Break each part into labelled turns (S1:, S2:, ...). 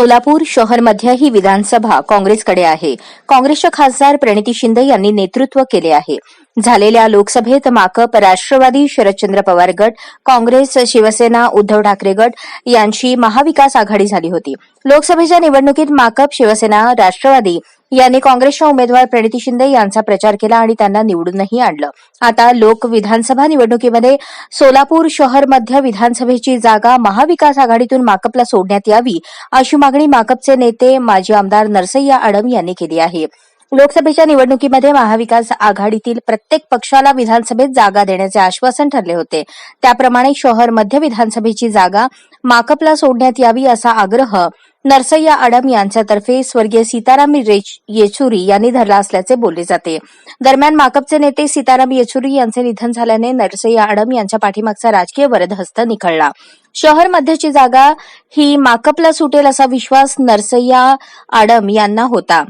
S1: सोलापूर शहरमध्येही विधानसभा काँग्रेसकडे आहे. काँग्रेसच्या खासदार प्रणिती शिंदे यांनी नेतृत्व केले आहे. झालेल्या लोकसभेत माकप राष्ट्रवादी शरदचंद्र पवार गट काँग्रेस शिवसेना उद्धव ठाकरे गट यांची महाविकास आघाडी झाली होती. लोकसभेच्या निवडणुकीत माकप शिवसेना राष्ट्रवादी यांनी काँग्रेसच्या उमेदवार प्रणिती शिंदे यांचा प्रचार केला आणि त्यांना निवडूनही आणलं. आता लोक विधानसभा निवडणुकीमध्ये सोलापूर शहर मध्य विधानसभेची जागा महाविकास आघाडीतून माकपला सोडण्यात यावी अशी मागणी माकपचे नेते माजी आमदार नरसय्या आडम यांनी केली आहे. लोकसभेच्या निवडणुकीमध्ये महाविकास आघाडीतील प्रत्येक पक्षाला विधानसभेत जागा देण्याचे आश्वासन ठरले होते. त्याप्रमाणे शहर मध्य विधानसभेची जागा माकपला सोडण्यात यावी असा आग्रह नरसय्या आडम यांच्यातर्फे स्वर्गीय सीताराम रेच- येचुरी यांनी धरला असल्याचे बोलले जाते. दरम्यान माकपचे नेते सीताराम येचुरी यांचे निधन झाल्याने नरसय्या आडम यांच्या पाठीमागचा राजकीय वरदहस्त निखळला. शहर मध्यची जागा ही माकपला सुटेल असा विश्वास नरसय्या आडम यांना होता.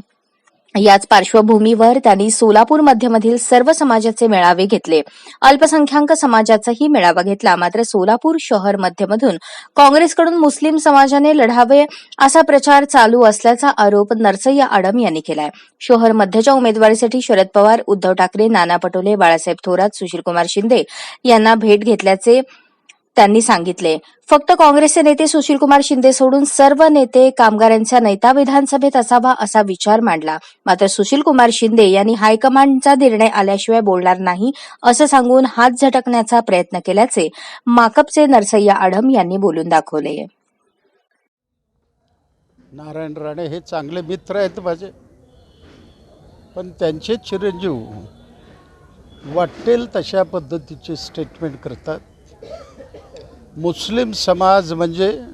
S1: याच पार्श्वभूमीवर त्यांनी सोलापूर मध्यमधील सर्व समाजाचे मेळावे घेतले. अल्पसंख्याक समाजाचाही मेळावा घेतला. मात्र सोलापूर शहर मध्यमधून काँग्रेसकडून मुस्लिम समाजाने लढावे असा प्रचार चालू असल्याचा आरोप नरसय्या आडम यांनी केलाय. शहर मध्यच्या उमेदवारीसाठी शरद पवार उद्धव ठाकरे नाना पटोले बाळासाहेब थोरात सुशीलकुमार शिंदे यांना भेट घेतल्याचे त्यांनी सांगितले. फक्त काँग्रेसचे नेते सुशीलकुमार शिंदे सोडून सर्व नेते कामगारांचा नेता विधानसभेत असावा असा विचार मांडला. मात्र सुशीलकुमार शिंदे यांनी हायकमांडचा निर्णय आल्याशिवाय बोलणार नाही असं सांगून हात झटकण्याचा प्रयत्न केल्याचे माकपचे नरसय्या आढम यांनी बोलून दाखवले.
S2: नारायण राणे हे चांगले मित्र आहेत माझे. पण त्यांचे चिरंजीव वाटेल तशा पद्धतीचे स्टेटमेंट करतात. मुस्लिम समाज म्हणजे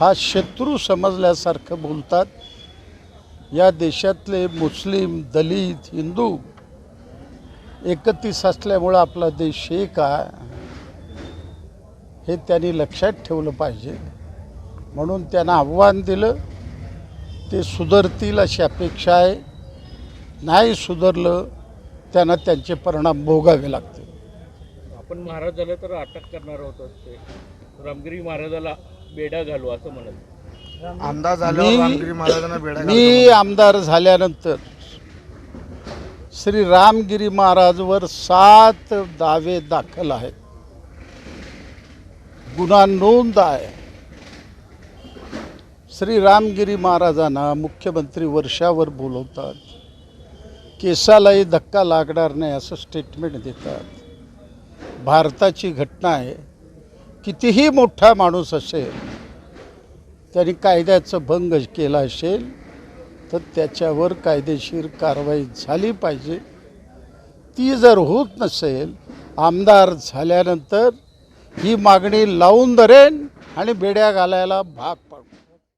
S2: हा शत्रू समजल्यासारखं बोलतात. या देशातले मुस्लिम दलित हिंदू एकतीस असल्यामुळं आपला देश एक आहे. हे त्यांनी लक्षात ठेवलं पाहिजे. म्हणून त्यांना आव्हान दिलं. ते सुधरतील अशी अपेक्षा आहे. नाही सुधरलं त्यांना त्यांचे परिणाम भोगावे लागतील.
S3: आपण महाराज झालं तर अटक करणार होतो ते. रामगिरी महाराजाला बेडा घालू असं म्हणत.
S4: आमदार झाल्यावर
S2: मी-
S4: रामगिरी महाराजांना बेडा
S2: मी आमदार झाल्यानंतर श्री रामगिरी महाराजवर सात दावे दाखल आहेत. गुन्हा नोंद आहे. श्री रामगिरी महाराजांना मुख्यमंत्री वर्षावर बोलवतात. केसालाही धक्का लागणार नाही असं स्टेटमेंट देतात. भारताची घटना आहे कितीही मोठा माणूस असेल त्यांनी कायद्याचं भंग केला असेल तर त्याच्यावर कायदेशीर कारवाई झाली पाहिजे. ती जर होत नसेल आमदार झाल्यानंतर ही मागणी लावून धरेन आणि बेड्या घालायला भाग